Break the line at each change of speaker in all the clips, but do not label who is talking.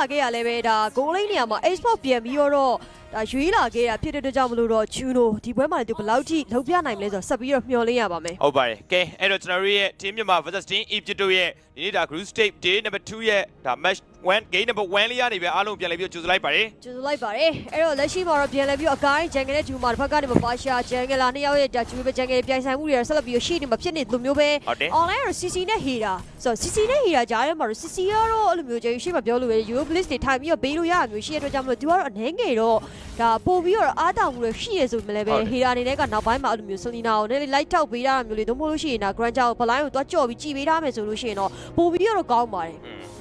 လာခဲ့ရလဲပဲဒါဂိုးလိန်းနေရာမှာ export ပြန်ပြီးတော့ဒါရွေးလာခဲ့တာဖြစ်တဲ့အတွက်ကြောင့်မလို့တော့ဂျူနိုဒီပွဲမှာလည်းသူဘယ်လောက်ထိလုံပြနိုင်မလဲဆိုတော့ဆက်ပြီးတော့မျှော်လင့်ရပါမယ်
ဟုတ်ပါတယ်ကဲအဲ့တော့ကျွန်တော်တို့ရဲ့ team မြန်မာ versus team Egypt တို့ရဲ့ဒီနေ့ဒါ group stage day number 2ရဲ့ဒါ match 1 game number 1လေးရနေပြီအားလုံးပြန်လည်ပြီးကြိုဆိုလိုက်ပါတယ်
ကျေးဇူးလိုက်ပါတယ်အဲ့တော့လက်ရှိမှာတော့ပြန်လဲပြီးတော့အကိုင်းဂျန်ဂယ်နဲ့ဂျူမာတစ်ဖက်ကနေမပါရှာဂျန်ဂယ်လာနှစ်ယောက်ရဲ့ဒါဂျူပဲဂျန်ဂယ်ပြိုင်ဆိုင်မှုတွေဆက်လက်ပြီးတော့ရှိနေမှာဖြစ်နေသူမျိုးပဲ
ဟုတ်တယ်
online တော့ CC နဲ့ Hera ဆိုတော့ CC နဲ့ Hera ကြားထဲမှာတော့ CC ကတော့အဲ့လိုမျိုးကျေရှိမှပြောလို့ပဲ Euro Blitz တွေထိုင်ပြီးတော့ဘေးလို့ရမျိုးရှိရတဲ့အတွက်ကြောင့်မလို့သူကတော့အနေငယ်တော့ဒါပို့ပြီးတော့အားတောင်မှုတွေရှိရဆိုမှလည်းပဲ Hera အနေနဲ့ကနောက်ပိုင်းမှာအဲ့လိုမျိုး Selina ကိုလည်းလိုက်ထောက်ပေးတာမျိုးလေးတို့မဟုတ်လို့ရှိရင်ဒါ Grand ကြောက်ဘလိုင်းကိုတွားကြော်ပြီးကြည်ပေးထားမယ်ဆိုလို့ရှိရင်တော့ပို့ပြီးတော့ကောင်းပါတယ်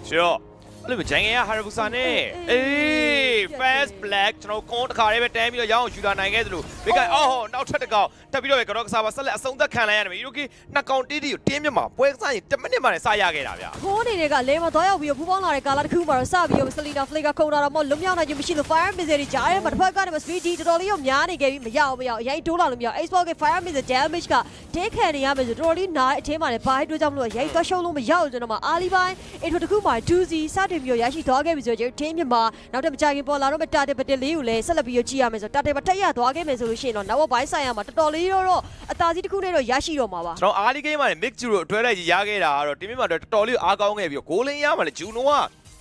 ဆိုတော့ အဲ့လိုဂျန်ငယ်ကဟာရဘူဆာနဲ့အေး fast black ကျွန်တော်ကွန်တခါလေးပဲတန်းပြီးတော့ရအောင်ယူလာနိုင်ခဲ့သလိုဘေကအော်ဟောနောက်ထပ်တစ်ကောင်တက်ပြီးတော့ပဲကတော့ကစားပါဆက်လက်အဆုံးသက်ခံလိုက်ရတယ်မီရိုကီနှစ်ကောင်တီးတီးကိုတင်းမြမှာပွဲကစားရင်10မိနစ်မှလည်းစရခဲ့တာဗျာ
ခိုးနေတွေကလဲမသွားရောက်ပြီးတော့ပူပေါင်းလာတဲ့ကာလာတစ်ခုမှာတော့စပြီးတော့ Selina Flicker ခုံတာတော့မဟုတ်လွတ်မြောက်နိုင်ခြင်းမရှိလို့ Fire Missile တွေကြားထဲမှာတစ်ဖက်ကနေမှ Speed တော်တော်လေးကိုများနေခဲ့ပြီးမရအောင်မရအောင်အရင်တိုးလာလို့မရအောင် Xbox က Fire Missile damage ကတဲခံနေရမယ်ဆိုတော်တော်လေးနားအထင်းမှာလည်းဘာအတွက်ကြောင့်မလို့ရိုက်သွားရှုံးလို့မရအောင်ကျွန်တော်မှအာလီပိုင်းအဲ့တို့တစ်ခုမှာ 2Z စတင်ပြီးတော့ရရှိသွားခဲ့ပြီဆိုတော့ကျွန်တော် team မြန်မာနောက်တစ်မကြခင်ပေါ်လာတော့မတာတဲ့ပတက်လေးကိုလည်းဆက်လက်ပြီးတော့ကြည့်ရမယ်ဆိုတော့တာတဲ့ပတက်ရသွားခဲ့မယ်ဆိုလို့ရှိရင်တော့နောက်ဘက်ဆိုင်ရမှာတော်တော်လေးတော့အသာစီးတစ်ခုနဲ့တော့ရရှိတော့မှာပါ
ကျွန်တော်အားလီဂိမ်းမှာလည်း mix ဂျူကိုအတွဲလိုက်ကြီးရခဲ့တာကတော့တင်းမြမှာတော့တော်တော်လေးအားကောင်းခဲ့ပြီးဂိုးလင်းရမှာလည်းဂျူနိုက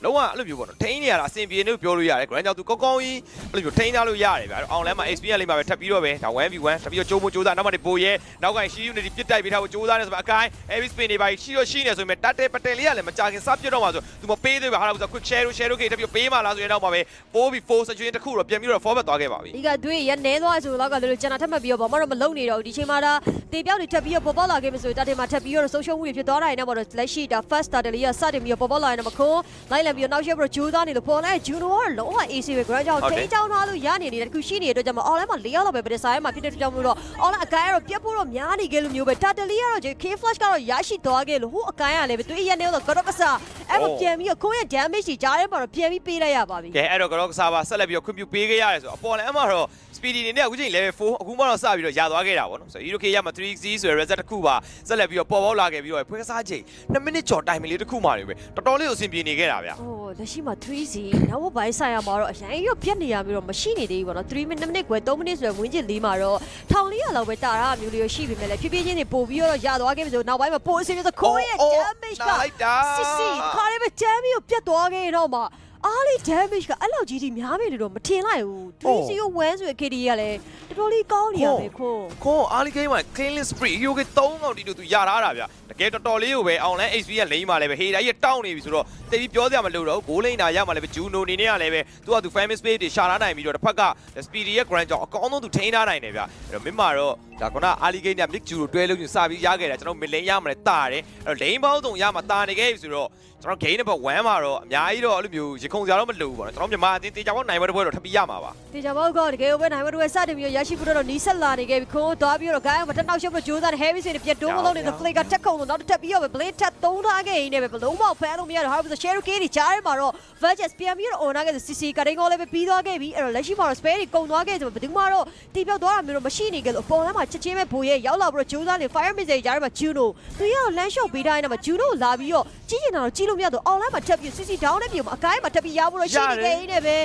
လုံးဝအဲ့လိုမျိုးပေါ့နော်ထိန်းနေရတာအဆင်ပြေနေလို့ပြောလို့ရတယ် grand ကြောင့်သူကောင်းကောင်းကြီးအဲ့လိုမျိုးထိန်းထားလို့ရတယ်ဗျာအောင်လမ်းမှာ experience လေးမှာပဲထပ်ပြီးတော့ပဲဒါ 1v1 ထပ်ပြီးတော့ကြိုးမကြိုးစားနောက်မှနေပိုရဲနောက်ကရှိ unity ပြစ်တိုက်ပေးထားဖို့ကြိုးစားနေဆိုမှအကိုင်း heavy spin တွေပါရှိတော့ရှိနေဆိုပေမဲ့တတ်တယ်ပတယ်လေးကလည်းမကြခင်စပြတ်တော့မှာဆိုသူမပေးသေးဘူးဟာလာဆို quick share တို့ share တို့ကိထပ်ပြီးပေးမှလားဆိုရင်တော့မှာပဲ4 before situation တစ်ခုတော့ပြန်ပြီးတော့ forward သွားခဲ့ပါပြီ
ဒီကသွေးရနေသွားဆိုတော့ကလည်းကျွန်တော်ထပ်မှတ်ပြီးတော့ဘာမှတော့မလုံနေတော့ဘူးဒီချိန်မှာဒါတေပြောက်တွေထပ်ပြီးတော့ပေါ်ပေါက်လာခဲ့ပြီဆိုရင်တာတင်မှာထပ်ပြီးတော့ဆုံးရှုံးမှုတွေဖြစ်သွားတာရင်တော့လက်ရှိဒါ first starter လေးကစတင်ပြီးတော့ပေါ်ပေါက်လာရင်တော့မခွန်းလိုက်လံပြီးတော့နောက်ရှက်ပြီးတော့ဂျူးသားနေလို့ပေါ်လာဂျူနိုကလုံးဝ AC ပဲ grand ကြောင့်ထိန်းချောင်းထားလို့ရနေနေတဲ့တခုရှိနေတဲ့အတွက်ကြောင့် online မှာ၄ရောက်လောက်ပဲပြည်ဆိုင်မှာဖြစ်တဲ့အတွက်ကြောင့်မလို့တော့ online အကိုင်းကတော့ပြတ်ဖို့တော့များနေခဲ့လို့မျိုးပဲတာတလီကတော့ K flash ကတော့ရရှိသွားခဲ့လို့ဟိုအကိုင်းကလည်းပဲသွေးရနေတော့ကတော့ကစားအဲ့တော့ပြန်ပြီးတော့ကိုယ့်ရဲ့ damage ကြီးကြားထဲမှာတော့ပြန်ပြီးပေးလိုက်ရပါပြီ
ကဲအဲ့တော့ကတော့ကစားပါဆက်လက်ပြီးတော့ခွင့်ပြုပေးခဲ့ရတယ်ဆိုတော့အပေါ်လမ်းမှာတော့ speedy နေနဲ့အခုချိန် level 4အခုမှတော့စပြီးတော့ရသွားခဲ့တာပေါ့နော်ဆိုတော့ Hero K ရမှာ 3x ဆိုရယ် reset တစ်ခုပါဆက်လက်ပြီးတော့ပေါ်ပေါက်လာခဲ့ပြီးတော့ဖွဲကစားချိန်2မိနစ်ကျော်တိုင်မလေးတစ်ခုမှနေပဲတော်တော်လေးကိုအဆင်ပြေနေခဲ့တာဗျာ။
အိုးလက်ရှိမှာ 3C နောက်ဘက်ဆိုင်ရမှာတော့အရင်ရောပြက်နေရပြီးတော့မရှိနေသေးဘူးပေါ့နော်3မိနစ်မိနစ်ကွယ်3မိနစ်ဆိုရယ်ဝင်းကျင်လေးမှာတော့1400လောက်ပဲတာရမျိုးလေးရှိပြီမဲ့လည်းဖြည်းဖြည်းချင်းနေပို့ပြီးတော့ရသွားခဲ့ပြီဆိုနောက်ပိုင်းမှာပို့အစီအစဉ်ဆိုခိုးရဲ့ damage က
လိုက်တာ
စစ်စစ်ခါလေးပဲ damage ကိုပြတ်သွားခဲ့တော့မှ အားလေး damage ကအဲ့လောက်ကြီးကြီးများမယ်လို့တော့မထင်လိုက်ဘူး 3C ကို1ဆိုရယ် KD ကလည်းတော်တော်လေးကောင်းနေရပဲခိုး
ခေါ်အားလီဂိမ်းမှာ cleanless spree Hero K 3កောင်တီတို့သူရထားတာဗျာတကယ်တော်တော်လေးကိုပဲအောင်လန်း HP ကလိမ့်မှလည်းပဲဟေးတိုင်းရတောင်းနေပြီဆိုတော့တိတ်ပြီးပြောစရာမလိုတော့ဘူးဂိုးလိမ့်တာရမှလည်းပဲဂျူနိုနေနဲ့ကလည်းပဲသူကသူ family space တွေရှာထားနိုင်ပြီးတော့တစ်ဖက်က speedy ရဲ့ grand ကြောင့်အကောင်းဆုံးသူထိန်းထားနိုင်တယ်ဗျာအဲ့တော့မင်းမာတော့ ဒါကအာလီဂိမ်းနဲ့ mix ဂျူကိုတွဲလို့ညစပြီးရခဲ့တာကျွန်တော်မလင်းရမှလည်းတာတယ်အဲ့တော့လိမ့်ပေါင်းစုံရမှတာနေခဲ့ပြီဆိုတော့ကျွန်တော် game number 1မှာတော့အများကြီးတော့အဲ့လိုမျိုးရခုံစရာတော့မလိုဘူးပေါ့နော်ကျွန်တော်မြန်မာအတင်းတေချာပေါင်းနိုင်ပွဲတစ်ပွဲတော့ထပ်ပြီးရမှာပါ
တေချာဘောက်ကတကယ်ပဲနိုင်မတို့စတင်ပြီးရရှိဖို့တော့နီးဆက်လာနေခဲ့ပြီခိုးသွားပြီးတော့ဂိုင်းမတနောက်ရှုပ်ပြီးကြိုးစားတဲ့ heavy စင်ပြတ်တိုးမလုံးနေတဲ့ flicker တက်ခုံလို့နောက်တစ်ထပ်ပြီးတော့ blade ထပ်သုံးထားခဲ့ရင်းနဲ့ပဲဘလုံးမောက်ဖဲလို့မရတော့ harvest share ကေးဒီကြားထဲမှာတော့ verges ပြန်ပြီးတော့ on ခဲ့တဲ့ cc ကတိန်ကောလည်းပဲပြီးသွားခဲ့ပြီအဲ့တော့လက်ရှိမှာတော့ spare တွေကုန်သွားခဲ့ဆိုဘယ်သူမှတော့တီးပြောက်သွားတာမျိုးတော့မရှိနေကြလို့အပေါ်လမ်းမှာချက်ချင်းပဲဘိုးရဲ့ရောက်လာပြီးတော့ကြိုးစားနေ fire missile ကြားထဲမှာ juno သူရတော့ land shot ပေးထားရင်တော့ juno ကိုလာပြီးတော့ကြီးကျင်တာတော့ကြီးလို့မရတော့ online မှာထပ်ပြီး cc down နဲ့ပြေမှာအကိုင်းမှာထပ်ပြီးရဖို့တော့ရှိနေခဲ့ရင်းနဲ့ပဲ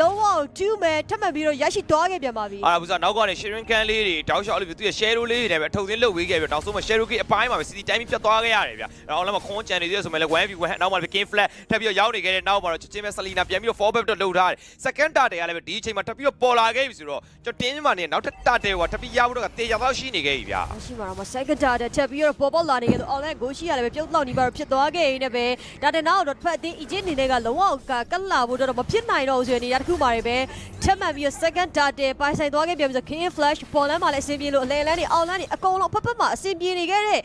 လုံးဝ2 man ထပ်မှတ်ပြီးတော့ရရှိသွားခဲ့ပြန်ပါပြီ
အာဘူးစားနောက်ကနေ sharing can လေးတွေတောက်လျှောက်လေးပြီးသူရဲ့ share လေးတွေနဲ့ပဲအထုပ်စင်းလုပ်ဝေးခဲ့ပြီးတော့နောက်ဆုံးမှာ share ကိအပိုင်းမှာပဲ city တိုင်းပြီးပြတ်သွားခဲ့ရတယ်ဗျ။အဲ့တော့လည်းမခွန်ကြံနေသေးတယ်ဆိုမှလည်း 1v1 နောက်မှာလည်း game flat ထပ်ပြီးတော့ရောက်နေခဲ့တဲ့နောက်မှာတော့ချက်ချင်းပဲ Selina ပြန်ပြီးတော့ forward တော့လှုပ်ထားတယ်။ second data ကလည်းဒီအချိန်မှာထပ်ပြီးတော့ပေါ်လာခဲ့ပြီဆိုတော့ကျွန်တော်တင်းမှာနေနောက်ထပ် data ကထပ်ပြီးရဖို့တော့တေချာတော့ရှိနေခဲ့ပြီဗျာ
ရှိမှာတော့မ second data ချက်ပြီးတော့ပေါ်ပေါ်လာနေခဲ့တော့ online ကိုရှိရတယ်ပဲပြုတ်လောက်နေပါတော့ဖြစ်သွားခဲ့ရင်းနဲ့ပဲဒါတဲ့နောက်တော့တစ်ဖက်အတင်း Egypt အနေနဲ့ကလုံးဝကကတ်လာဖို့တော့မဖြစ်နိုင်တော့ဘူးဆိုရင်နေရာတစ်ခုမှာပဲထပ်မှန်ပြီးတော့ second data ပိုင်ဆိုင်သွားခဲ့ပြန်ပြီးဆို King Flash ပေါ်လမ်းမှာလည်းအဆင်ပြေလို့အလဲလန်းနေအောင်လန်းနေအကုန်လုံးဖက်ဖက်မှာအဆင်ပြေနေခဲ့တဲ့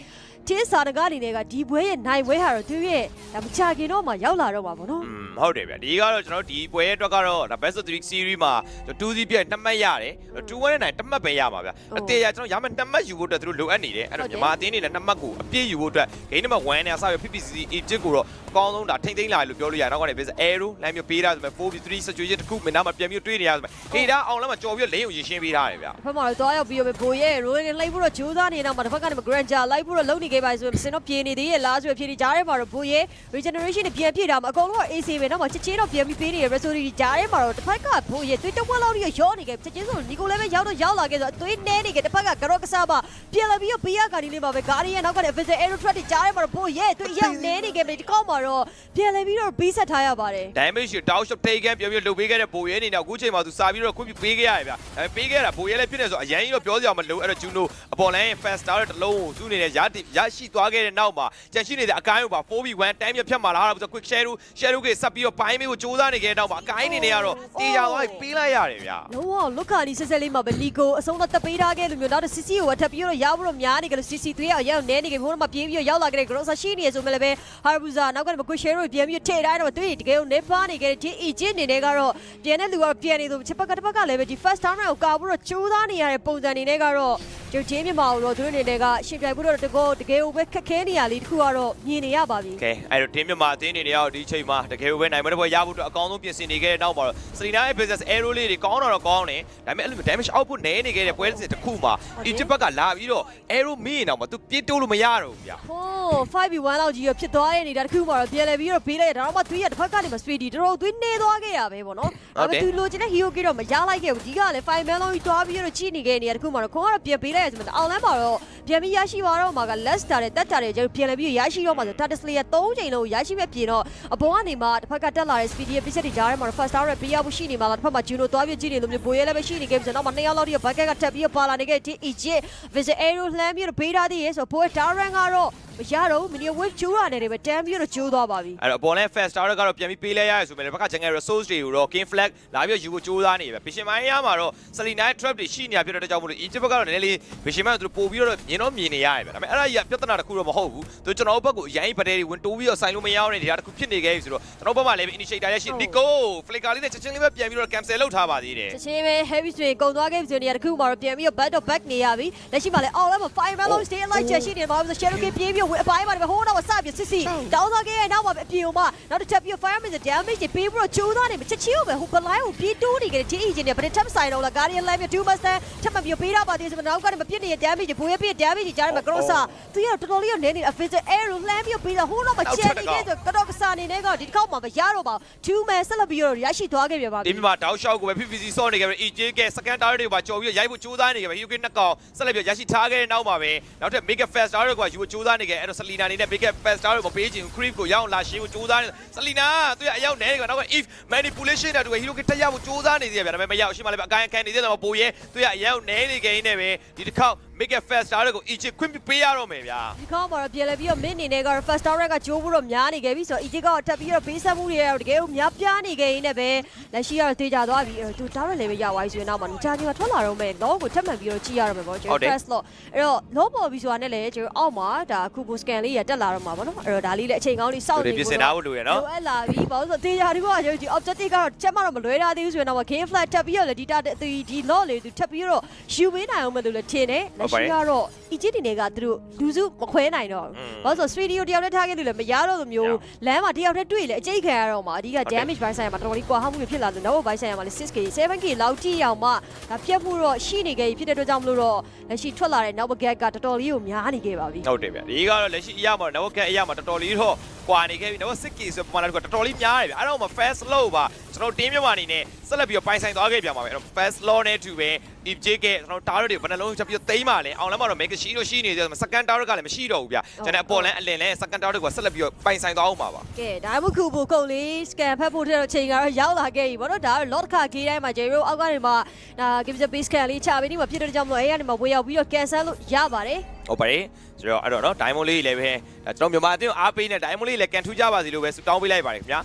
တင်းစာတကားအနေနဲ့ကဒီဘွဲရဲ့နိုင်ဘွဲဟာတော့သူရဲ့ဒါမချခင်တော့မှရောက်လာတော့မှာပေါ့နော်
อืมဟုတ်တယ်ဗျာဒီကတော့ကျွန်တော်တို့ဒီပွဲရဲ့အတွက်ကတော့ဒါ best of 3 series မှာ2စီးပြည့်နှစ်မှတ်ရတယ်2 1နဲ့9တစ်မှတ်ပဲရမှာဗျာအတေးရကျွန်တော်ရမယ်နှစ်မှတ်ယူဖို့အတွက်သူတို့လိုအပ်နေတယ်အဲ့တော့မြန်မာအသင်းတွေလည်းနှစ်မှတ်ကိုအပြည့်ယူဖို့အတွက် game number 1နဲ့အစားရ PPC Egypt ကိုတော့အကောင်းဆုံးဒါထိမ့်သိမ့်လာလို့ပြောလို့ရတယ်နောက်ကနေ base arrow လမ်းမျိုးပေးတာဆိုပေမဲ့4 3 situation တစ်ခုမင်းသားမှာပြန်ပြီးတွေးနေရဆိုပေမဲ့ဟေးဒါအောင်လည်းမကြော်ပြီးလင်းကိုရင်ရှင်းပေးထားတယ်ဗျာ
တစ်ဖက်မှာတော့သွားရောက်ပြီးတော့ဘိုးရဲ့ roll နဲ့လိုက်ဖို့တော့ဂျိုးစားနေတော့မှတစ်ဖက်ကနေ Granger လိုက်ဖို့တော့လုံနေခဲ့ခဲ့ပါဆိုရင်စင်တော့ပြေနေသေးရဲ့လားဆိုရဖြစ်နေကြားထဲမှာတော့ဘူရဲ့ regeneration နဲ့ပြန်ပြည့်တာမှာအကုန်လုံးက AC ပဲနောက်မှချက်ချင်းတော့ပြန်ပြီးပေးနေရ resolution ကြားထဲမှာတော့တစ်ဖက်ကဘူရဲ့သွေးတစ်ဝက်လောက်ကြီးရောနေခဲ့ချက်ချင်းဆိုနီကိုလည်းပဲရောက်တော့ရောက်လာခဲ့ဆိုသွေးနဲနေခဲ့တစ်ဖက်ကကတော့ကစားပါပြန်လာပြီးတော့ဘေးကဂါဒီလေးမှာပဲဂါဒီရဲ့နောက်ကလည်း official aero truck တွေကြားထဲမှာတော့ဘူရဲ့သွေးရောက်နဲနေခဲ့ပြီဒီကောက်မှာတော့ပြန်လာပြီးတော့ဘေးဆက်ထားရပါတယ်
damage ကိုတောက်ရှော့ထိတ်ကန်ပြောပြီးလုပ်ပေးခဲ့တဲ့ဘိုရဲအနေနဲ့အခုချိန်မှာသူစာပြီးတော့ခွင့်ပြုပေးခဲ့ရတယ်ဗျာဒါပေမဲ့ပေးခဲ့တာဘိုရဲလည်းဖြစ်နေဆိုအရင်ကြီးတော့ပြောစရာမလိုအဲ့တော့ဂျူနိုအပေါ်လိုင်း fast star တစ်လုံးကိုသူ့အနေနဲ့ရရရှိသွားခဲ့တဲ့နောက်မှာကြန့်ရှိနေတဲ့အကိုင်းကိုပါ 4v1 တိုင်းမြဖြတ်မှာလားဆိုတော့ quick share share ကဆက်ပြီးတော့ပိုင်းမေးကိုစူးစမ်းနေခဲ့တဲ့နောက်မှာအကိုင်းအနေနဲ့ကတော့တေးရသွားပြီးပေးလိုက်ရတယ်ဗျာ
လုံးဝလုတ်ခါဒီဆက်ဆက်လေးမှာပဲလီကိုအဆုံးတော့တက်ပေးထားခဲ့လို့မျိုးနောက်တော့ CC ကိုအထပ်ပြီးတော့ရောက်ပြီးတော့များနေကြလို့ CC 3ရောက်ရောက်နဲနေကြဘိုးတော့မှပြေးပြီးတော့ရောက်လာခဲ့တဲ့ Grossa ရှိနေဆိုမှလည်းပဲ Harbuza နောက်ကလည်း Quick Share ကိုပြန်ပြီးထည့်ထားတော့တွေ့တကယ်ကိုနေပါနေခဲ့တဲ့ဒီ Egypt အနေနဲ့ကတော့ပြန်တဲ့လူကတော့ပြန်နေသူချက်ပတ်ကတစ်ပတ်ကလည်းပဲဒီ first time ကိုကာပြီးတော့ကြိုးစားနေရတဲ့ပုံစံအနေနဲ့ကတော့ကျိုးချင်းမြမအောင်တော့သူတို့အနေနဲ့ကရှင်ပြိုင်ဖို့တော့တကောတကယ်ကိုပဲခက်ခဲနေရလေးတစ်ခုကတော့မြင်နေရပါပြီ
ကဲအဲ့တော့တင်းမြမာအသင်းနေနေရောက်ဒီချိန်မှာတကယ်ပဲနိုင်မတဲ့ဘွယ်ရဖို့အတွက်အကောင်းဆုံးပြင်ဆင်နေခဲ့တဲ့နောက်မှာတော့စလီနာရဲ့ business arrow လေးတွေကောင်းတော့တော့ကောင်းတယ်ဒါပေမဲ့အဲ့လို damage output နည်းနေခဲ့တဲ့ပွဲစဉ်တစ်ခုမှာ Egypt ဘက်ကလာပြီးတော့ arrow မိရင်တော့မသူပြေးတိုးလို့မရတော့ဘူးဗျာ
ဟိုး 5v1 လောက်ကြီးရဖြစ်သွားတဲ့နေတာတစ်ခုမှာတော့ပြန်လဲပြီးတော့ပေးလိုက်ရဒါတော့မှ3ရတစ်ဖက်ကနေမှ speedy တော်တော်သွေးနေသွားခဲ့ရပဲပေါ့နော်ဒါပေမဲ့သူလိုချင်တဲ့ hero ကတော့မရလိုက်ခဲ့ဘူးဒီကလည်း5 man လုံးကြီးတွားပြီးတော့ချိနေခဲ့နေတဲ့တစ်ခုမှာတော့ခွန်ကတော့ပြန်ပေးလိုက်ရဆိုမှအောင်လန်းမှာတော့ပြန်ပြီးရရှိသွားတော့မှာက Leicester တဲ့တက်တာတဲ့ကျတော့ပြန်လဲပြီးရရှိတော့မှာဆို Tatisli ရဲ့3ချိန်လုံးရရှိမဲ့ပြင်တော့အပေါ်ကနေမှတစ်ဖက်ကတက်လာတဲ့ speedy ရဲ့ picture တွေကြားထဲမှာ first star ရဲ့ပေးရဖို့ရှိနေမှာလားတစ်ဖက်မှာ Juno တွားပြီးကြည့်နေလို့မျိုးဘိုးရဲလည်းပဲရှိနေခဲ့ပြီဆိုတော့မှ2ယောက်လောက်ဒီ bucket ကတက်ပြီးပါလာနေခဲ့တဲ့ Egypt visit arrow လှမ်းပြီးတော့ပေးထားသေးရဲ့ဆိုတော့ဘိုး Darren ကတော့မရတော့ဘူးမနီဝစ်ကျိုးရတယ်တွေပဲတန်းပြီးတော့ကျိုးသွားပါပြီ
အဲ့တော့အပေါ်လဲ fast star ကတော့ပြန်ပြီးပေးလဲရရဆိုပေမဲ့ဘက်က jungle resource တွေကိုတော့ king flag လာပြီးယူဖို့ကြိုးစားနေပဲ vision mine ရမှာတော့ selina trap တွေရှိနေရပြတဲ့ကြောင့်မလို့ Egypt ဘက်ကတော့နည်းနည်းလေး vision mine သူတို့ပို့ပြီးတော့မြင်တော့မြင်နေရတယ်ဗျာဒါပေမဲ့အဲ့ဒါကြီးကပြဿနာတစ်ခုတော့မဟုတ်ဘူးသူကျွန်တော်တို့ဘက်ကိုအရင်ပဒဲတွေဝင်တိုးပြီးတော့ဆိုင်လို့မရအောင်နေတဲ့တရားတစ်ခုဖြစ်နေခဲ့ပြီဆိုတော့ကျွန်တော်ဘက်မှာလည်း initiator ရရှိ Nico flicker လေးနဲ့ချက်ချင်းလေးပဲပြန်ပြီးတော့ cancel လုပ်ထားပါသေးတယ်
ချက်ချင်းပဲ heavy swing ကုန်သွားခဲ့ပြီဆိုနေရတခုမှတော့ပြန်ပြီးတော့ back to back နေရပြီလက်ရှိမှာလည်းအော်လည်းမ fire man long stay alive ချက်ရှိနေမှာဆို shadow ကပြေးပြီးဝင်အပိုင်းမှာလည်းဟိုးတော့စပြစစ်စီတောင်းစားခဲ့ရဲ့နောက်မှာပဲအပြေုံမှာနောက်တစ်ချက်ပြီး fire man damage တွေပေးပြီးတော့ကျိုးသားနေချက်ချင်းပဲဟို blind ကိုပြေးတိုးနေကြတဲ့ TE ချင်းတွေဗတဲ့ tap side တော့လာ guardian live 2 master ချက်မှပြီးပေးတော့ပါသေးဆိုတော့နောက်ကနေမပြစ်နေတဲ့ damage ဘိုးရပြစ် damage ကြားထဲမှာ cross သူရတော်တော်လေးနေနေ official air လှမ်းပြီးပေးတော့ဟိုးတော့မချက်နေခဲ့ဆိုကတော့ကစားနေနေကဒီတစ်ခေါက်မှာမရတော့ပါဘူး2 man ဆက်လက်ပြီးတော့ရရှိသွားခဲ့ပြပါပြီ
ဒီမှာတောက်လျှောက်ကိုပဲ PVC ဆော့နေကြပြီ EJ က second tower တွေပါကြော်ပြီးရိုက်ဖို့ကြိုးစားနေကြပြီ UK နှစ်ကောင်ဆက်လက်ပြီးရရှိထားခဲ့တဲ့နောက်မှာပဲနောက်ထပ် Mega Fast Tower တွေကယူဖို့ကြိုးစားနေကြအဲ့တော့ Selina အနေနဲ့ Mega Fast Tower ကိုမပေးချင်ဘူး Creep ကိုရအောင်လာရှင်းဖို့ကြိုးစားနေ Selina သူရအရောက်နေတယ်ကွာနောက်က if manipulation တဲ့သူက Hero ကတက်ရဖို့ကြိုးစားနေသေးတယ်ဗျာဒါပေမဲ့မရအောင်ရှင်းမလဲပဲအကိုင်းခံနေသေးတယ်မှာပိုရဲသူရအရောက်နေနေကြနေပဲဒီတစ်ခေါက် Mega Fast Tower ကို EJ ခွင့်ပြုပေးရတော့မယ်ဗျာ
ဒီကောင်းမှာတော့ပြန်လဲပြီးတော့မင်းနေနေကတော့ first tower ကဂျိုးဖို့တော့များနေခဲ့ပြီဆိုတော့ EJ ကတော့တက်ပြီးတော့ပေးဆက်မှုတွေကတော့တကယ်ကိုများပြားနေခဲ့ရင်းနဲ့ပဲလက်ရှိကတော့တေချာသွားပြီအဲ့တော့သူ tower လည်းပဲရသွားပြီဆိုရင်နောက်မှာကြာချင်းမှာထွက်လာတော့မယ် law ကိုထပ်မှန်ပြီးတော့ကြည့်ရတော့မယ်ပေါ့ကျွန်
ဟုတ်တယ်
တော် first law အဲ့တော့ law ပေါ်ပြီးဆိုတာနဲ့လည်းကျွန်တော်အောက်မှာဒါခုဘ scan လေးရတက်လာတော့မှာပေါ့နော်အဲ့တော့ဒါလေးလည်းအချိန်ကောင်းလေးစောင့်
သူ
နေ
တွေပြင်ဆင်ထားဖို့လိုရနော်
လိုအပ်လာပြီဘာလို့ဆိုတော့တေချာဒီကောကျွန်တော်ဒီ objective ကတော့ချက်မှတော့မလွဲထားသေးဘူးဆိုရင်တော့ game flag တက်ပြီးတော့လေဒီတာဒီဒီ law လေးသူထပ်ပြီးတော့ယူပေးနိုင်အောင်မလို့လည်းထင်တယ်လက်ရှိကတော့ EJ တင်တွေကသူတို့လူစုမခွဲနိုင်တော့ဘူးဘာလို့ဆိုစတူဒီယိုတယောက်နဲ့ထားခဲ့လို့လည်းမရတော့လို့မျိုးလမ်းမှာတယောက်တည်းတွေ့လေအကျိတ်ခံရတော့မှာအဓိက damage ဘိုင်းဆိုင်မှာတော်တော်လေးကွာဟမှုတွေဖြစ်လာလို့နောက်ဘိုင်းဆိုင်မှာလည်း 6k 7k လောက်ကြည့်အောင်မှဒါပြတ်မှုတော့ရှိနေခဲ့ပြီဖြစ်တဲ့အတွက်ကြောင့်မလို့တော့လက်ရှိထွက်လာတဲ့နောက်ဘက်ကကတော်တော်လေးကိုများနေခဲ့ပါပြီ
ဟုတ်တယ်ဗျဒီကတော့လက်ရှိအရာမှာ network ကအရာမှာတော်တော်လေးတော့ကွာနေခဲ့ပြီ network 6k ဆိုပမာဏကတော်တော်လေးများတယ်ဗျအဲ့တော့မှ fast low ပါကျွန်တော်တင်းမြမအနေနဲ့ဆက်လက်ပြီးတော့ပိုင်ဆိုင်သွားခဲ့ပြန်ပါမယ်အဲ့တော့ fast low နဲ့တူပဲ if j ကကျွန်တော် tower တွေဘယ်နှလုံးချက်ပြီးသိမ်းပါလဲအောင်လမ်းမှာတော့ mega shi လို့ရှိနေသေးတယ် second tower ကလည်းမရှိတော့ဘူးဗျကျွန်တော်အပေါ်လမ်းအလင်လဲ second tower တွေကဆက်လက်ပြီးတော့ပိုင်ဆိုင်သွားအောင်ပါပါ
ကဲဒါမှမဟုတ်ခုဖို့ကုန်လေး scan ဖတ်ဖို့တဲ့ချိန်ကတော့ရောက်လာခဲ့ပြီဗောနော်ဒါကတော့ lot ခါကေးတိုင်းမှာ Jero အောက်ကနေမှဒါ give the base scan လေးချပေးနေမှာဖြစ်တဲ့ကြောင့်မလို့အဲကနေမှဝေရောက်ပြီးတော့ cancel လို့ရပါတယ်
ဟုတ်ပါတယ်ဆိုတော့အဲ့တော့နော် diamond လေးလည်းပဲဒါကျွန်တော်မြန်မာအသင်းကိုအားပေးနေ diamond လေးလည်းကန်ထူးကြပါစီလို့ပဲဆုတောင်းပေးလိုက်ပါတယ်ခင်ဗျာ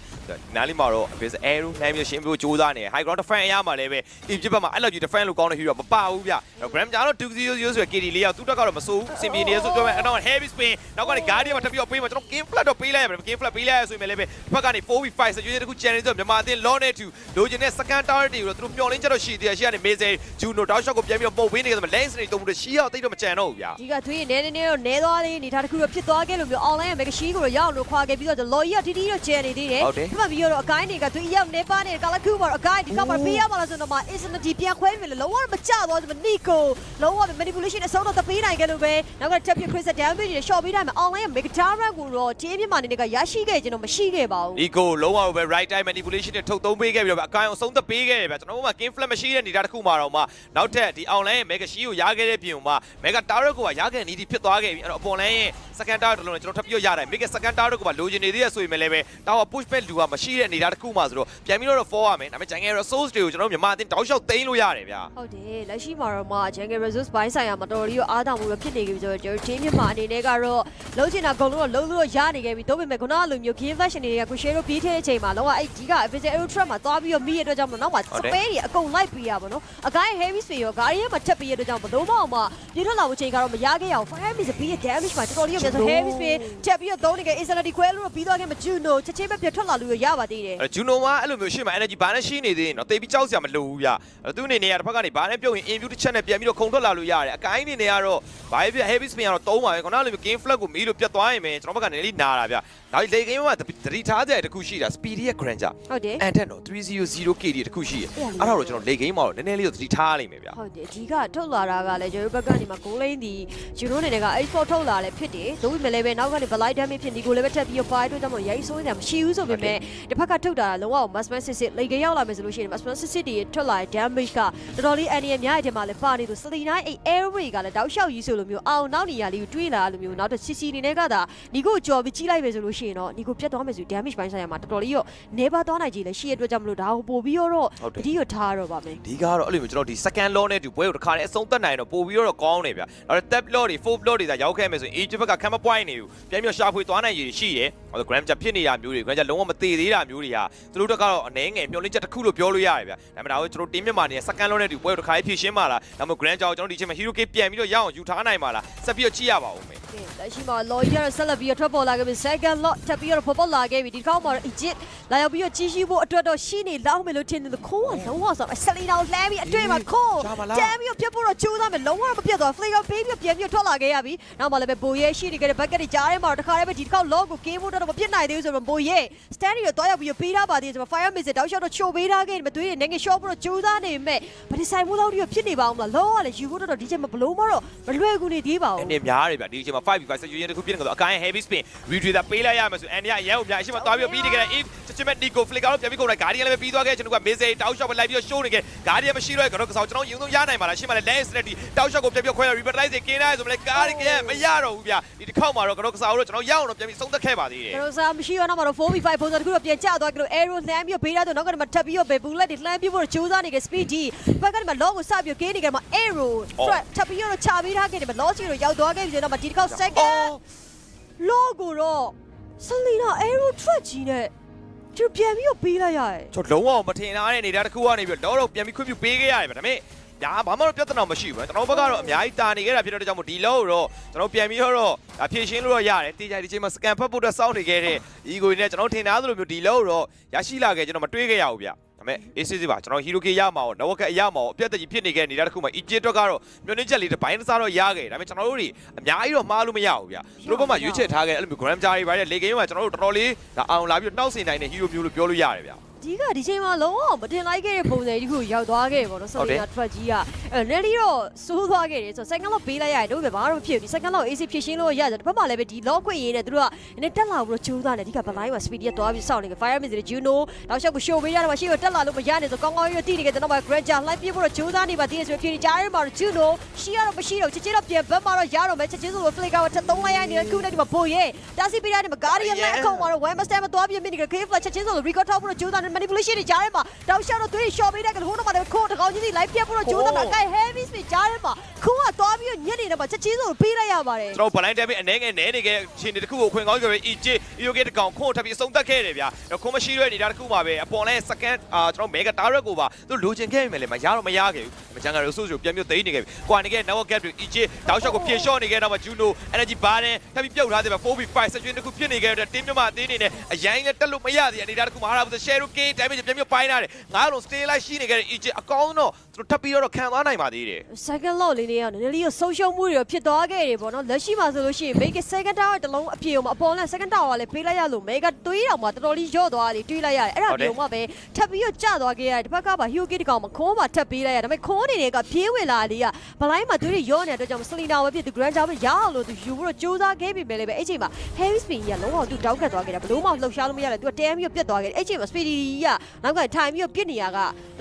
နားလေးမှာတော့ abyss arrow နှမ်းပြီးရှင်းပြီးကြိုးစားနေ high ground defense အရာမှာလည်းပဲ Egypt ဘက်မှာအဲ့လိုကြီး defense လို့ကောင်းတဲ့ hero မပါဘူးဗျအဲ့တော့ gram ကြာတော့200ဆိုရ KD လေးရောက်သူတက်ကတော့မစိုးဘူးစင်ပြေနေဆိုပြောမယ်အဲ့တော့ heavy spin နောက်ကနေ guardian မှာထပ်ပြီးတော့ပေးမှာကျွန်တော် game flat တော့ပေးလိုက်ရမယ် game flat ပေးလိုက်ရဆိုရင်လည်းပဲတစ်ဖက်ကနေ 4v5 situation တခု challenge ဆိုမြန်မာအသင်း law net 2လိုချင်တဲ့ second tower တွေကိုတော့သူတို့မျှော်လင့်ချက်တော့ရှိသေးတယ်ရှိရနေ maze juno တောက်ရှော့ကိုပြန်ပြီးတော့ပုတ်ပေးနေကြတယ် lens တွေတုံးပြီးရှီးအောင်တိတ်တော့မကြံတော့ဘူးဗျာ
ဒီကသွေးသွေးနည်းနည်းနဲ့တော့နဲသွားသေးအနေထားတစ်ခုတော့ဖြစ်သွားခဲ့လို့မျိုး online ရဲ့ mega sheet ကိုတော့ရောက်လို့ခွာခဲ့ပြီးတော့ lawyer တီတီတော့ကျန်နေသေးတယ်
ဟုတ်တယ်
ဒီမှာပြီးတော့အကိုင်းတွေကသွေးရောက်နေပါနေကလခုမှာအကိုင်းဒီကမှာပေးရမှာလားဆိုတော့မှ insanity ပြန်ခွဲပြီလေလုံးဝမကြသွားဘူးနီကိုလုံးဝ manipulation အဆုံးတော့တပေးနိုင်ခဲ့လို့ပဲနောက်ကချက်ပြ Chris damage တွေ short ပေးတိုင်းမှာ online ရဲ့ mega tower ကိုတော့တင်းပြမှာနေနေကရရှိခဲ့ခြင်းတော့မရှိခဲ့ပါဘူး
ဒီကိုလုံးဝပဲ right time manipulation နဲ့ထုတ်သုံးပေးခဲ့ပြီးတော့ဗျအကိုင်းအောင်ဆုံးသက်ပေးခဲ့တယ်ဗျကျွန်တော်တို့မှာ game flat မရှိတဲ့နေသားတစ်ခုမှာတော့မှနောက်ထပ်ဒီ online ရဲ့ mega shield ကိုရခဲ့တဲ့ပြင်မှာ mega tower ကိုကရခဲ့နေသည်ဖြစ်သွားခဲ့ပြီအဲ့တော့အပေါ်လန်းရဲ့ second tower တစ်လုံးနဲ့ကျွန်တော်ထပ်ပြီးတော့ရတယ် mega second tower ကိုပါလိုချင်နေသေးရဆိုရင်လည်းပဲ tower push back လူကမရှိတဲ့နေသားတစ်ခုမှာဆိုတော့ပြန်ပြီးတော့ fall ရမယ်ဒါပေမဲ့ jungle resource တွေကိုကျွန်တော်တို့မြန်မာအတင်းတောက်လျှောက်သိမ်းလို့ရတယ်ဗျ
ဟုတ်တယ်လက်ရှိမှာတော့မှ Jungle Resource ဘိုင်းဆိုင်ရာမတော်လေးကိုအားတောင်မှုပဲဖြစ်နေကြပြီဆိုတော့ကျွန်တော်ချင်းမြန်မာအနေနဲ့ကတော့လုံးချင်တာအကုန်လုံးတော့လုံးလို့ရနေခဲ့ပြီဒါပေမဲ့ခုနကလိုမျိုး game version တွေကကိုရှယ်တို့ပြီးတဲ့အချိန်မှာလောကအဲ့ဒီက Official Aero Trap မှာသွားပြီးတော့မိရတဲ့အတွက်ကြောင့်မလို့နောက်မှာ
ဟုတ်တယ်
စပေးတွေအကုန်လိုက်ပေးရပါတော့အကိုင်း heavy speed ရောဂါရီရဲ့မှာထပ်ပေးရတဲ့အတွက်ကြောင့်ဘလို့မအောင်မှပြည့်ထွက်လာဖို့ချိန်ကတော့မရခဲ့ရအောင် fire miss ပြီးရဲ့ damage မှာတော်တော်လေးရောပြန်ဆို heavy speed ချက်ပြီးတော့သုံးနေခဲ့ insanity ခွဲလို့ပြီးသွားခဲ့မကျူနိုချက်ချင်းပဲပြည့်ထွက်လာလို့ရပါသေးတယ်
အဲ့ဂျူနိုကအဲ့လိုမျိုးရှေ့မှာ energy ဘာနဲ့ရှိနေသေးရင်တော့တေးပြီးကြောက်စရာမလိုဘူးဗျအဲ့သူအနေနဲ့ကတစ်ဖက်ကနေဘာနဲ့ပြုတ်ရင် inview တစ်ချက်နဲ့ပြန်ပြီးတော့ခုံထွက်လာလို့ရတယ်အကိုင်းအနေနဲ့ကတော့ဘာပဲပြ heavy spin ကတော့တုံးပါပဲခုနကလိုမျိုး game flag ကိုမီးလို့ပြတ်သွားရင်ပဲကျွန်တော်ဘက်ကနေလေးနာတာဗျ နောက်လေ game မှာသတိထားကြတဲ့တစ်ခုရှိတာ speed ရဲ့ granger
ဟုတ်တယ်
and တော့ 300 KD တစ်ခုရှိရအဲ့ဒါတော့ကျွန်တော်လေ game မှာတော့နည်းနည်းလေးတော့သတိထားလိမ့်မယ်ဗျ
ဟုတ်တယ်အဓိကထုတ်လာတာကလည်းကျွန်တော်တို့ဘက်ကနေမှာဂိုးလိန်းဒီဂျူနိုနေက export ထုတ်လာလည်းဖြစ်တယ်။သို့ပေမဲ့လည်းပဲနောက်ကနေ blind damage ဖြစ်ဒီကိုလည်းပဲထပ်ပြီးတော့ fire တို့ကြောင့်မရိုက်ဆိုးနေတာမရှိဘူးဆိုပေမဲ့တစ်ဖက်ကထုတ်တာလုံးဝ must man စစ်စစ်လေကရောက်လာမယ်ဆိုလို့ရှိရင် must man စစ်စစ်တွေထွက်လာတဲ့ damage ကတော်တော်လေးအန်ဒီရများရဲ့ထဲမှာလည်းပါနေသူစလီနိုင်အဲ့ airway ကလည်းတောက်လျှောက်ကြီးဆိုလိုမျိုးအောင်နောက်နေရာလေးကိုတွေးလာလိုမျိုးနောက်တော့ CC အနေနဲ့ကသာဒီကိုကြော်ပြီးကြီးလိုက်မယ်ဆိုလို့ရှိရင်တော့ဒီကိုပြတ်သွားမယ်ဆို damage ပိုင်းဆိုင်ရာမှာတော်တော်လေးရောနေပါသွားနိုင်ကြီးလည်းရှိရတဲ့အတွက်ကြောင့်မလို့ဒါကိုပို့ပြီးတော့တတိရထားတော့ပါမယ်
ဒီကတော့အဲ့လိုမျိုးကျွန်တော်ဒီ second law နဲ့ဒီပွဲကိုတစ်ခါတည်းအဆုံးသတ်နိုင်တော့ပို့ပြီးတော့ကောင်းတယ်ဗျ။အဲ့တော့ third law တွေ fourth law တွေသာရောက်ခဲ့မယ်ဆိုရင် Egypt ဘက်ကခံမပွိုင်းနေဘူး။ပြန်ပြီးတော့ရှာဖွေသွားနိုင်ရည်ရှိတယ်။အဲ့တော့ gram ချက်ဖြစ်နေတာမျိုးတွေ gram ချက်လုံးဝမသေးသေးတာမျိုးတွေကသူတို့တက်ကတော့အနေငယ်မျောလင့်ချက်တစ်ခုလို့ပြောလို့ရတယ်ဗျ။ဒါပေမဲ့ဒါကိုကျွန်တော်တင်းမြတ်မာနေ second law နဲ့ဒီပွဲကိုတစ်ခါတည်းဖြည့်ရှင်းပါလား။ဒါမှမဟုတ် gram ကြောင့်ကျွန်တော်ဒီချိန်မှာ hero k ပြန်ပြီးတော့ရအောင်ယူထားနိုင်ပါလား။ဆက်ပြီးတော့ကြည့်ရပါဦးမယ်။
ကဲလက်ရှိမှာ lawyer ဆက်လက်ပြီးတော့ထွက်ပေါ်လာခဲ့ပြီ second lot ထပ်ပြီးတော့ပေါ်ပေါ်လာခဲ့ပြီဒီကောက်မှာတော့ Egypt လာရောက်ပြီးတော့ကြီးရှိဖို့အတွက်တော့ရှိနေလောက်မယ်လို့ထင်တယ်ခိုးကလုံးဝဆိုအစလီနာကိုလှမ်းပြီးအတွေ့မှာခိုး
ရပါလား
ကြမ်းပြီးတော့ပြတ်ဖို့တော့ကြိုးစားမယ်လုံးဝမပြတ်သွား flicker ပေးပြီးတော့ပြန်ပြီးတော့ထွက်လာခဲ့ရပြီနောက်မှလည်းပဲဘိုရဲရှိနေခဲ့တဲ့ bucket တွေကြားထဲမှာတော့တစ်ခါတည်းပဲဒီတစ်ခေါက် log ကို game ဖို့တော့မပြတ်နိုင်သေးဘူးဆိုတော့ဘိုရဲ stand တွေတော့ရောက်ပြီးတော့ပေးထားပါသေးတယ်ဆိုတော့ fire missile တောက်လျှောက်တော့ချိုပေးထားခဲ့တယ်မသွေးတွေနေငယ် short ဖို့တော့ကြိုးစားနေမဲ့ဗဒီဆိုင်မိုးလောက်ပြီးတော့ဖြစ်နေပါအောင်မလားလောကလည်းယူဖို့တော့ဒီချိန်မှာဘလုံးမတော့မလွယ်ကူနေသေးပါဘူး
အနေများတယ်ဗျဒီအချိန်မှာ 5v5 ဆက်ယူရင်တစ်ခုပြည့်နေကြတော့အကိုင်း heavy spin retreat သာပေးလိုက်ရမယ်ဆိုအန်ဒီကအရန်ကိုများအရှိမသွားပြီးပြီးနေကြတဲ့ if ချစ်မဲ့ Nico flicker တော့ပြန်ပြီးကုန်တယ် guardian လည်းပြီးသွားခဲ့ကျွန်တော်က missile တောက်ရှော့ပဲလိုက်ပြီးတော့ show နေခဲ့ guardian မရှိတော့ကတော့ကစားကျွန်တော်ယုံဆုံးရနိုင်ပါလားရှင်းမလဲ lens နဲ့ဒီတောက်ရှော့ကိုပြန်ပြီးခွဲ revitalize ကင်းလိုက်ဆိုမလဲ guardian မရတော့ဘူးဗျဒီတစ်ခေါက်မှာတော့ကတော့ကစားတော့ကျွန်တော်ရအောင်တော့ပြန်ပြီးဆုံးသက်ခဲ့ပါသေးတယ်
ကရိုစာမရှိတော့တော့ 4v5 ပုံစံတစ်ခုတော့ပြန်ကျသွားကြလို့ arrow လှမ်းပြီးတော့ဘေးသားတော့နောက်ကနေမှထပ်ပြီးတော့ bullet တွေလှမ်းပြီးဖို့ကြိုးစားနေကြ speed D ဘက်ကနေမှ low ကိုစပြီးတော့ကင်းနေကြမှာ arrow threat ထပ်ပြီးတော့ချပေးထားခဲ့တယ်မှာ low စီတော့ရောက်သွားခဲ့ပြီဆိုတော့မှဒီတစ်ခေါက် second low ကိုတော့ Selena arrow threat ကြီးနဲ့ သူပြန်ပြီးတော့ပေးလိုက်ရတယ်
ကျွန်တော်လုံးဝမထင်ထားတဲ့နေသားတစ်ခုကနေပြီးတော့တော့ပြန်ပြီးခွင့်ပြုပေးခဲ့ရတယ်ဗျဒါပေမဲ့ဒါဘာမှတော့ပြဿနာမရှိဘူးကျွန်တော်ဘက်ကတော့အများကြီးတာနေခဲ့တာဖြစ်တဲ့ကြောင့်မို့ဒီလောက်တော့ကျွန်တော်ပြန်ပြီးတော့ဒါဖြည့်ရှင်းလို့တော့ရတယ်တေးကြဒီချိန်မှာ scan ဖတ်ဖို့တော့စောင့်နေခဲ့တဲ့ ego နဲ့ကျွန်တော်ထင်ထားသလိုမျိုးဒီလောက်တော့ရရှိလာခဲ့ကျွန်တော်မတွေးခဲ့ရဘူးဗျ ဒါပေမဲ့ ACC ပါကျွန်တော် hero k ရမှာရော network ရမှာရောအပြတ်တကြီးဖြစ်နေခဲ့နေတဲ့တစ်ခုမှာ Egypt တော့ကတော့မျိုးနှင်းချက်လေးတစ်ပိုင်းတစ်စားတော့ရခဲ့ဒါပေမဲ့ကျွန်တော်တို့တွေအများကြီးတော့မှားလို့မရဘူးဗျသူတို့ဘက်မှာရွေးချယ်ထားခဲ့အဲ့လိုမျိုး gram jar တွေပါတဲ့လေကင်းမှာကျွန်တော်တို့တော်တော်လေးဒါအောင်လာပြီးတော့နှောက်ဆင်နိုင်တဲ့ hero မျိုးလို့ပြောလို့ရတယ်ဗျ
ဒီကဒီချိန်မှာလုံးဝမတင်လိုက်ခဲ့တဲ့ပုံစံကြီးကိုရောက်သွားခဲ့ပေါ့နော်
ဟုတ်တယ်
Selena threat ကြီးကအဲ့နယ်လီတော့စိုးသွားခဲ့တယ်ဆိုတော့ second lock ပေးလိုက်ရတယ်တို့ပဲဘာမှမဖြစ်ဘူးဒီ second lock AC ဖြစ်ရှင်းလို့ရတယ်တစ်ဖက်မှာလည်းပဲဒီ lock ခွင့်ရေးနဲ့တို့ကနည်းတက်လာပြီးတော့ကျိုးသားတယ်ဒီကဘလိုင်းမှာ speed ရသွားပြီးစောင့်နေကြ fire missile Juno နောက်ချက်ကို show ပေးရတယ်မှာရှေ့ကိုတက်လာလို့မရနေဆိုကောင်းကောင်းရွတိနေကြတဲ့နောက်မှာ Granger လိုက်ပြဖို့တော့ကျိုးသားနေပါသေးတယ်ဆိုဖြစ်နေကြရဲမှာတော့ Juno ရှိရတော့မရှိတော့ချက်ချင်းတော့ပြန်ဘက်မှာတော့ရတော့မယ်ချက်ချင်းဆိုလို့ flicker ကိုချက်သုံးလိုက်ရနေတဲ့ခုနဲ့ဒီမှာဘိုရဲတာစီပေးရတယ်မှာ Guardian လိုက်အခုံမှာတော့ West Master မသွားပြမိနေကြ Cave ချက်ချင်းဆိုလို့ record ထောက်ဖို့တော့ကျိုးသားနေ manipulation တွေကြားထဲမှာတောက်လျှောက်တော့သွေးရှော့ပေးတဲ့ကဟိုတော့မှလည်းခိုးတကောင်ကြီးလိုက်ပြဖို့တော့ကျိုးသားတာ guy heavy speed ကြားထဲမှာခုကသွားပြီးညက်နေတဲ့မှာချက်ချင်းဆိုလို့ပေးလိုက်ရပါတယ်
ကျွန်တော် blind damage အနေငယ်နဲနေခဲ့ရှင်တစ်ခုကိုခွင်ကောင်းကြပဲ EJ EOK တကောင်ခွန်းထပ်ပြီးအဆုံးသတ်ခဲ့တယ်ဗျာခွန်းမရှိတဲ့နေတာတစ်ခုမှာပဲအပေါ်လဲ second အာကျွန်တော် mega turret ကိုပါသူလိုချင်ခဲ့ပြီလေမရတော့မရခဲ့ဘူးမချန်ကရိုဆိုးဆိုပြန်ပြုတ်သိမ်းနေခဲ့ပြီကွာနေခဲ့ network gap တွေ EJ တောက်ရှော့ကိုဖြည့်လျှော့နေခဲ့တော့မှ Juno energy bar နဲ့ထပ်ပြီးပြုတ်ထားတယ်ဗျ 4v5 situation တစ်ခုဖြစ်နေခဲ့တဲ့တင်းမြမအသေးနေနဲ့အရင်နဲ့တက်လို့မရသေးတဲ့အနေဒါတစ်ခုမှာဟာဘူး share K damage ပြန်ပြုတ်ပိုင်းထားတယ်ငါးလုံး stay light ရှိနေခဲ့တဲ့ EJ အကောင်းတော့ကျွန်တော်ထပ်ပြီးတော့ခံသွားနိုင်ပါသေးတယ်
second lot လေးတွေကနည်းနည်းလေးဆုံးရှုံးမှုတွေဖြစ်သွားခဲ့တယ်ပေါ့နော်လက်ရှိမှာဆိုလို့ရှိရင် make second tower တလုံးအပြေအောင်အပေါ်နဲ့ second tower လည်းပေးလိုက်ရလို့ mega တွေးတောင်မှတော်တော်လေးရော့သွားတယ်တွေးလိုက်ရတယ်အဲ့ဒါပြေအောင်မှပဲထပ်ပြီးတော့ကျသွားခဲ့ရတယ်တစ်ဖက်ကပါ Hyuki တကောင်မခိုးမှထပ်ပေးလိုက်ရဒါပေမဲ့ခိုးနေတဲ့ကပြေးဝင်လာလေးကဘလိုင်းမှာတွေးရော့နေတဲ့အတွက်ကြောင့် Selina ပဲဖြစ်သူ Grand Jump ရအောင်လို့သူယူပြီးတော့စူးစမ်းခဲ့ပြီပဲလေပဲအဲ့ချိန်မှာ Heavy Spin ကြီးကလုံးဝသူတောက်ကတ်သွားခဲ့တာဘလို့မှလှုပ်ရှားလို့မရလဲသူကတဲပြီးတော့ပြတ်သွားခဲ့တယ်အဲ့ချိန်မှာ Speedy ကြီးကနောက်ကထိုင်ပြီးတော့ပြစ်နေရက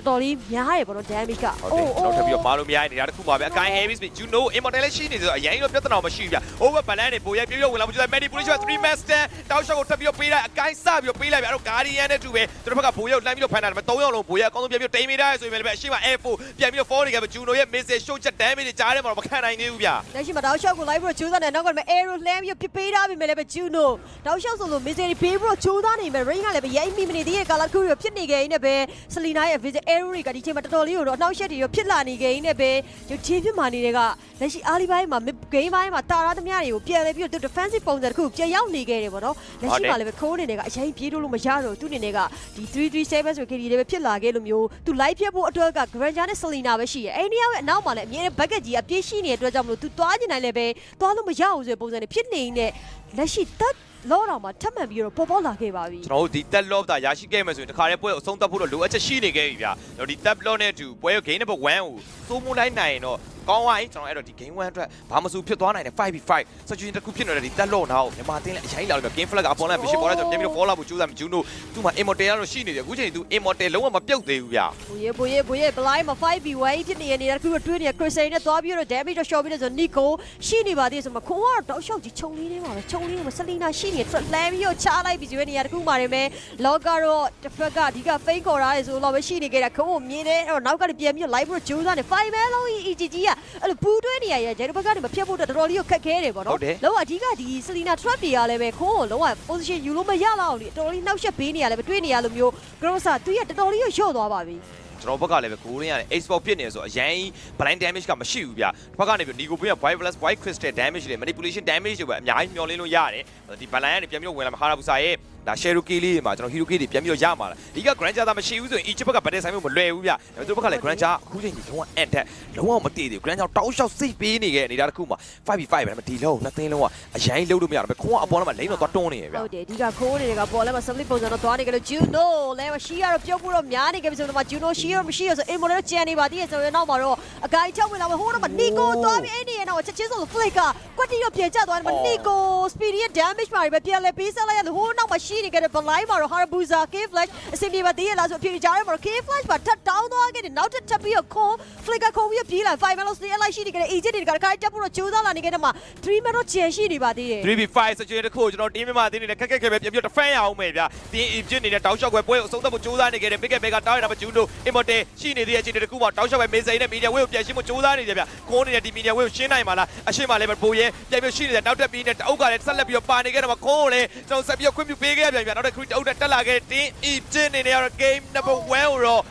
တော်တော်လေးများတယ်ပေါ့နော် damage က
ဟုတ်တယ်ကျွန်တော်ထပ်ပြီးတော့မာလို့မရနေတာတခုပါပဲအကိုင်း heavy speed juno immortal လည်းရှိနေသေးတယ်အရင်ကပြဿနာမရှိဘူးဗျ over balance တွေပိုရဲပြပြဝင်လာမှုကျတဲ့ manipulation 3 master တောက်ရှော့ကိုထပ်ပြီးတော့ပေးလိုက်အကိုင်းစပြီးတော့ပေးလိုက်ဗျအဲ့တော့ guardian နဲ့တူပဲသူတို့ဘက်ကဘိုးရဲကိုလှမ်းပြီးတော့ဖန်တာဒါပေမဲ့3ယောက်လုံးဘိုးရဲအကောင်းဆုံးပြန်ပြီးတော့တိမ်မိတာဆိုရင်လည်းအရှိမ F4 ပြန်ပြီးတော့ fall နေခဲ့ပဲ juno ရဲ့ missile show ချက် damage တွေကြားထဲမှာတော့မခံနိုင်သေးဘူးဗျ
လက်ရှိမှာတောက်လျှောက်ကိုလိုက်ပြီးတော့ကျိုးစားနေနောက်ကလည်း arrow လှမ်းပြီးပြပေးထားပြီမဲ့လည်းပဲ Juno တောက်လျှောက်ဆိုလို့ misery ပေးပြီးတော့ကျိုးစားနေမယ် rain ကလည်းပဲရိုက်မိမနေသေးတဲ့ကာလာတစ်ခုတွေဖြစ်နေကြရင်လည်းပဲ Selina ရဲ့ visit arrow တွေကဒီချိန်မှာတော်တော်လေးကိုတော့အနှောက်အယှက်တွေရောဖြစ်လာနေကြရင်လည်းပဲရုပ်ချင်းဖြစ်မာနေတဲ့ကလက်ရှိအားလီပိုင်းမှာ mid game ပိုင်းမှာတာရသမျှတွေကိုပြန်လဲပြီးတော့ defensive ပုံစံတစ်ခုပြန်ရောက်နေခဲ့တယ်ပေါ့နော်လက်ရှိမှာလည်းပဲခိုးနေတယ်ကအရင်ပြေးလို့လို့မရတော့သူ့အနေနဲ့ကဒီ337ဆို KD တွေပဲဖြစ်လာခဲ့လို့မျိုးသူ live ဖြစ်ဖို့အတွက်က Granger နဲ့ Selina ပဲရှိရဲ့အဲ့ဒီရောက်ရဲ့အနောက်မှာလည်းအမြဲတမ်း bucket ကြီးအပြည့်ရှိနေတဲ့အတွက်ကြောင့်မလို့သူသွားကျင်နိုင်လည်းပဲသွားလို့မရဘူးဆိုတဲ့ပုံစံတွေဖြစ်နေနေတဲ့လက်ရှိတက် လောတော်မှာထပ်မံပြီးတော့ပေါ်ပေါ်လာခဲ့ပါပြီ
ကျွန်တော်တို့ဒီ tet lob တာရရှိခဲ့မယ်ဆိုရင်တခါတည်းပွဲကိုအဆုံးသတ်ဖို့တော့လိုအပ်ချက်ရှိနေခဲ့ပြီဗျာကျွန်တော်ဒီ tet lob နဲ့အတူပွဲကို game number 1ကိုစိုးမိုးလိုက်နိုင်ရင်တော့ ကောင်းသွားရင်ကျွန်တော်အဲ့တော့ဒီ game 1အတွက်ဘာမစူဖြစ်သွားနိုင်တယ် 5v5 situation တစ်ခုဖြစ်နေတယ်ဒီ tet lob နောက်မြန်မာတင်းလည်းအရင်လာလို့ game flag ကအပေါ်လည်းမရှိပေါ်လာဆိုပြန်ပြီးတော့ fall လာဖို့ကြိုးစားမယ်ဂျူနိုသူ့မှာ immortal ကတော့ရှိနေတယ်အခုချိန်သူ immortal လုံးဝမပြုတ်သေးဘူးဗျာ
ဘူရေဘူရေဘူရေဘလိုင်းမှာ 5v1 ဖြစ်နေနေတဲ့ခုတော့တွင်းနေ Crystal နဲ့သွားပြီးတော့ damage တော့ short ပြီးတော့ဆို Nico ရှိနေပါသေးတယ်ဆိုမှခွန်ကတော့တောက်လျှောက်ကြီးခြုံလေးနေမှာပဲခြုံလေးနေမှာ Selina ရှိနေ trap လမ်းပြီးတော့ချလိုက်ပြီးဆိုတဲ့နေရာတစ်ခုမှာနေမယ် log ကတော့တစ်ဖက်ကဒီက fake ခေါ်ထားတယ်ဆိုတော့ပဲရှိနေကြတာခွန်ကိုမြင်တယ်အဲ့တော့နောက်ကနေပြန်ပြီးတော့ live ပြီးတော့ဂျိုးစားနေ 5 man လုံး EGG ကအဲ့လိုဘူးတွဲနေရရဲ့ဂျေတို့ဘက်ကနေမဖြတ်ဖို့တော့တော်တော်လေးကိုခက်ခဲတယ်ပေါ့နော်လုံးဝအဓိကဒီ Selina trap တွေကလည်းပဲခွန်ကိုလုံးဝ position ယူလို့မရလောက်အောင်လေတော်တော်လေးနှောက်ယှက်ပေးနေရလဲပဲတွေးနေရလို့မျိုး Grossa သူရတော်တော်လေးရော့သွားပါပြီ
ကျွန်တော်ဘက်ကလည်းပဲဂိုးရင်းရတယ် export ဖြစ်နေဆိုအရင် blind damage ကမရှိဘူးဗျဘက်ကနေပြီး Nico Pin က white plus white crystal damage တွေ manipulation damage တွေပဲအများကြီးမျောလင်းလို့ရတယ်ဒီ balance ကနေပြန်ပြီးတော့ဝင်လာမှာဟာရာဘူစာရဲ့ ဒါ Cherokee လေးတွေမှာကျွန်တော် Hero Key တွေပြန်ပြီးတော့ရမှာလားဒီက Grand Java မရှိဘူးဆိုရင် Egypt ဘက်က battle ဆိုင်မှုမလွယ်ဘူးဗျဒါပေမဲ့သူဘက်ကလည်း Grand Java အခုချိန်ကြီးလုံးဝ end တက်လုံးဝမတည်သေးဘူး Grand Java တောက်လျှောက်စိတ်ပေးနေခဲ့အနေဒါတစ်ခုမှာ 5v5 ပဲဒါပေမဲ့ဒီလုံးနှစ်သိန်းလုံးကအရင်လုံးလို့မရတော့ပဲခွန်ကအပေါ်မှာလိမ့်တော့သွားတွန်းနေရဗျ
ဟုတ်တယ်ဒီကခိုးနေတဲ့ကပေါ်လဲမှာ sublit ပုံစံတော့သွားနေကြလို့ Juno လဲမှာရှိရတော့ပြုတ်ဖို့တော့များနေကြပြီဆိုတော့မှ Juno ရှိရမရှိရဆိုအိမ်မော်လည်းကြံနေပါသေးရဲ့ဆိုရင်နောက်မှာတော့အကိုင်းချောက်ဝင်လာမှာဟိုတော့မှ Nico သွားပြီးအဲ့ဒီရဲ့နောက်ချက်ချင်းဆိုလို့ Flake ကကွက်တီတော့ပြန်ကျသွားတယ်မှာ Nico Speedy ရဲ့ damage မှာပဲပြန်လဲပေးဆက်လိုက်ရတယ်ဟိုနောက်မှာရှိနေကြတဲ့ Blind မှာတော့ Harabuza K Flash အစီအပြေပါသေးရဲ့လားဆိုအဖြေကြားထဲမှာတော့ K Flash မှာထပ်တောင်းသွားခဲ့တယ်နောက်ထပ်ထပ်ပြီးတော့ခွန် Flake ကခုံပြီးပြေးလာ5 Melos နဲ့အလိုက်ရှိနေကြတဲ့ agent တွေကခိုင်းတက်ဖို့တော့ကြိုးစားလာနေကြတဲ့မှာ3 Melos ကျန်ရှိနေပါသေးတယ်
3v5 situation တစ်ခုကိုကျွန်တော် team မှာတင်းနေတဲ့ခက်ခက်ခဲပဲပြန်ပြီးတော့ defend ရအောင်မယ်ဗျ။တင်း Egypt နေတဲ့တောက်လျှောက်ွယ်ပွဲကိုအဆုံးသတ်ဖို့ကြိုးစားနေခဲ့တဲ့ Big Bag ကတောင်းရတာမကျူးလို့ Immortal ရှိနေသေးတဲ့အခြေအနေတစ်ခုမှာတောက်လျှောက်ပဲ Mesa နဲ့ Media Way ကိုပြန်ရှင်းဖို့ကြိုးစားနေတယ်ဗျ။ကိုးနေတဲ့ဒီ Media Way ကိုရှင်းနိုင်မှာလား။အရှိမလည်းပဲပိုရဲပြန်ပြီးရှိနေတဲ့နောက်တက်ပြီးနေတဲ့တအုပ်ကလည်းဆက်လက်ပြီးတော့ပါနေခဲ့တော့မှကိုးကိုလည်းကျွန်တော်ဆက်ပြီးတော့ခွင့်ပြုပေးခဲ့ရပြန်ဗျ။နောက်တစ်ခရီးတအုပ်နဲ့တက်လာခဲ့တဲ့တင်း Egypt နေနေရတော့ game number 1ကိုတော့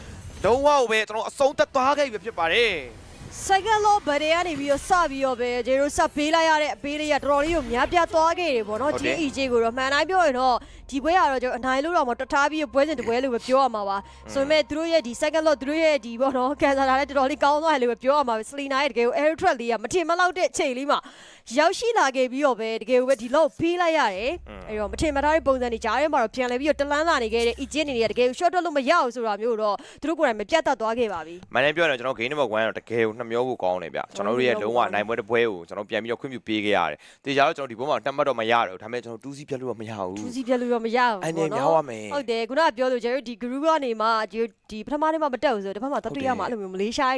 လုံးဝပဲကျွန်တော်အဆုံးသတ်သွားခဲ့ပြီဖြစ်ပါတယ်။
second law ဗရေကနေပြီးတော့စပြီးတော့ပဲဂျေရိုဆက်ပေးလိုက်ရတဲ့အပေးလေးကတော်တော်လေးကိုများပြားသွားခဲ့တယ်ပေါ့နော်
ဟုတ်တယ်
GEJ ကိုတော့မှန်တိုင်းပြောရင်တော့ဒီပွဲကတော့ကျွန်တော်အနိုင်လို့တော့မတထားပြီးပွဲစဉ်တစ်ပွဲလို့ပဲပြောရမှာပါဆိုပေမဲ့သူတို့ရဲ့ဒီ second law သူတို့ရဲ့ဒီပေါ့နော်ကန်ဆာတာလည်းတော်တော်လေးကောင်းသွားတယ်လို့ပဲပြောရမှာပဲ Selina ရဲ့တကယ်ကို air track လေးကမထင်မလောက်တဲ့ချိန်လေးမှာရောက်ရှိလာခဲ့ပြီးတော့ပဲတကယ်ကိုပဲဒီလောက်ပေးလိုက်ရတယ်အဲ့တော့မထင်မထားတဲ့ပုံစံတွေကြားထဲမှာတော့ပြန်လဲပြီးတော့တလန်းလာနေခဲ့တဲ့ Egypt နေနေတကယ်ကို short လို့မရအောင်ဆိုတာမျိုးတော့သူတို့ကိုယ်တိုင်မပြတ်တတ်သွားခဲ့ပါပြီ
မန်နေပြောရင်ကျွန်တော် game number 1တော့တကယ်ကိုနှမျောဖို့ကောင်းတယ်ဗျကျွန်တော်တို့ရဲ့လုံးဝနိုင်ပွဲတစ်ပွဲကိုကျွန်တော်ပြန်ပြီးတော့ခွင့်ပြုပေးခဲ့ရတယ်တေချာတော့ကျွန်တော်ဒီဘုံမှာတက်မှတ်တော့မရတော့ဒါပေမဲ့ကျွန်တော်2စီးပြတ်လို့တော့မရဘူး
သူစီပြက်လို့တော့မရဘူး
အဲ့နဲ့
ပေါ့
များပါမယ်
ဟုတ်တယ်ခုနကပြောလို့ကျတော့ဒီ group ကနေမှဒီဒီပထမနေ့မှမတက်ဘူးဆိုတော့တစ်ဖက်မှာတတိယမှာအဲ့လိုမျိုးမလေးရှား